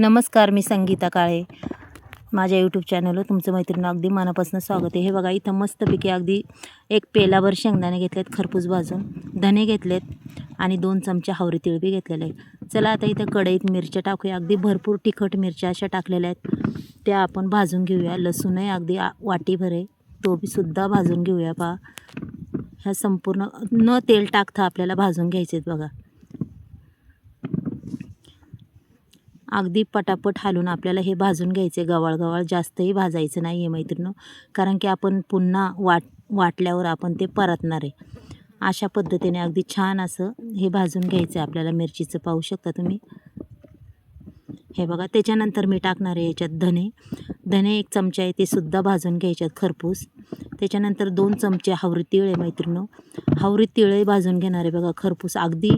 नमस्कार मी संगीता काळे. माझ्या यूट्यूब चॅनलवर तुमचं मैत्रिणी अगदी मनापासून स्वागत आहे. हे बघा इथं मस्तपैकी अगदी एक पेलाभर शेंगदाणे घेतलेत खरपूस भाजून. धने घेतलेत आणि दोन चमचे हावरी तिळ बी घेतलेले आहेत. चला आता इथं कढईत मिरच्या टाकूया. अगदी भरपूर तिखट मिरच्या अशा टाकलेल्या आहेत. त्या आपण भाजून घेऊया. लसूणही अगदी वाटीभर आहे. तो बी सुद्धा भाजून घेऊया पहा. ह्या संपूर्ण न तेल टाकता आपल्याला भाजून घ्यायचे आहेत बघा. अगदी पटापट हालून आपल्याला हे भाजून घ्यायचे. गवाळ गवाळ जास्तही भाजायचं नाही आहे मैत्रिणी कारण की आपण पुन्हा वाट वाटल्यावर आपण ते परतणार आहे. अशा पद्धतीने अगदी छान असं हे भाजून घ्यायचं आहे आपल्याला. मिरचीचं पाहू शकता तुम्ही. हे बघा त्याच्यानंतर मी टाकणार आहे याच्यात धने. धने एक चमचा आहे ते सुद्धा भाजून घ्यायच्यात खरपूस. त्याच्यानंतर दोन चमचे हावरी तिळ आहे मैत्रिणी हावरी तिळही भाजून घेणार आहे बघा खरपूस. अगदी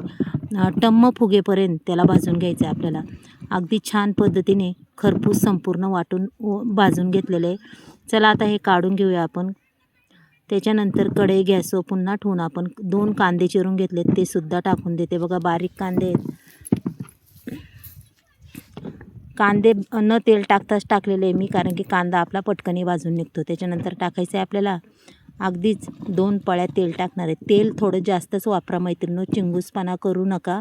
टम्म फुगेपर्यंत त्याला भाजून घ्यायचं आहे आपल्याला. अगदी छान पद्धतीने खरपूस संपूर्ण वाटून व- भाजून घेतलेलं आहे. चला आता हे काढून घेऊया आपण. त्याच्यानंतर कढई गॅसवर पुन्हा ठेवून आपण दोन कांदे चिरून घेतलेत ते सुद्धा टाकून देते. बघा बारीक कांदे आहेत. कांदे न तेल टाकताच टाकलेले आहे मी कारण की कांदा आपला पटकनी भाजून निघतो. त्याच्यानंतर टाकायचं आहे आपल्याला अगदीच दोन पळ्या तेल टाकणार आहे. तेल थोडं जास्तच वापरा मैत्रिणी चिंगूसपणा करू नका.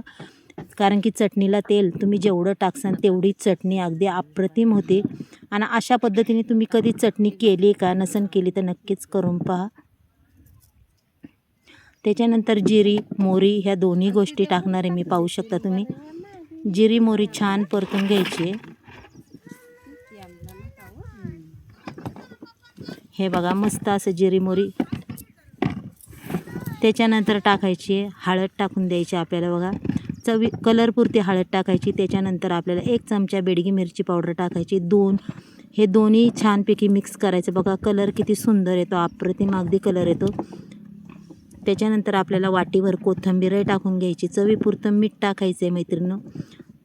कारण की चटणीला तेल तुम्ही जेवढं टाकसान तेवढी चटणी अगदी अप्रतिम होते. आणि अशा पद्धतीने तुम्ही कधी चटणी केली का नसन केली तर नक्कीच करून पहा. त्याच्यानंतर जिरी मोरी ह्या दोन्ही गोष्टी टाकणार आहे मी पाहू शकता तुम्ही. जिरी मोरी छान परतून घ्यायची आहे. हे बघा मस्त असं जिरी मोरी. त्याच्यानंतर टाकायची आहे हळद टाकून द्यायची आपल्याला बघा. चवी कलरपुरती हळद टाकायची त्याच्यानंतर आपल्याला एक चमचा बेडगी मिरची पावडर टाकायची दोन. हे दोन्ही छानपैकी मिक्स करायचं. बघा कलर किती सुंदर येतो अप्रतिम अगदी कलर येतो. त्याच्यानंतर आपल्याला वाटीवर कोथिंबीरही टाकून घ्यायची. चवीपुरतं मीठ टाकायचं आहे मैत्रिणं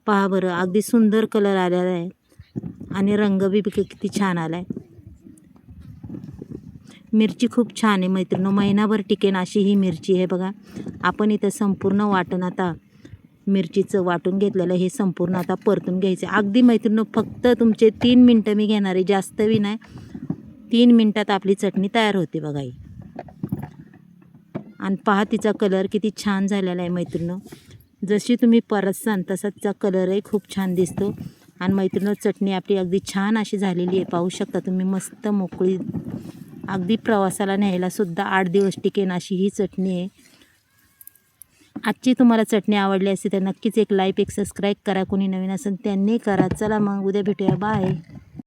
पहा बरं अगदी सुंदर कलर आलेला आहे. आणि रंग बी किती छान आला आहे मिरची खूप छान आहे मैत्रिणी महिनाभर टिकेन अशी ही मिरची आहे बघा. आपण इथं संपूर्ण वाटण आता मिरचीचं वाटून घेतलेलं हे संपूर्ण आता परतून घ्यायचं अगदी मैत्रिणी फक्त तुमचे तीन मिनटं मी घेणार आहे जास्त बी नाही. तीन मिनटात आपली चटणी तयार होते बघा ही. आणि पहा तिचा कलर किती छान झालेला आहे मैत्रिणी. जशी तुम्ही परतसान तसा तिचा कलरही खूप छान दिसतो. आणि मैत्रिणी चटणी आपली अगदी छान अशी झालेली आहे. पाहू शकता तुम्ही मस्त मोकळी अगदी प्रवासाला न्यायला सुद्धा आठ दिवस टिकेन अशी ही चटणी आहे. आजची तुम्हाला चटणी आवडली असते तर नक्कीच एक लाईक एक सबस्क्राईब करा. कोणी नवीन असेल त्यांनी करा. चला मग उद्या भेटूया. बाय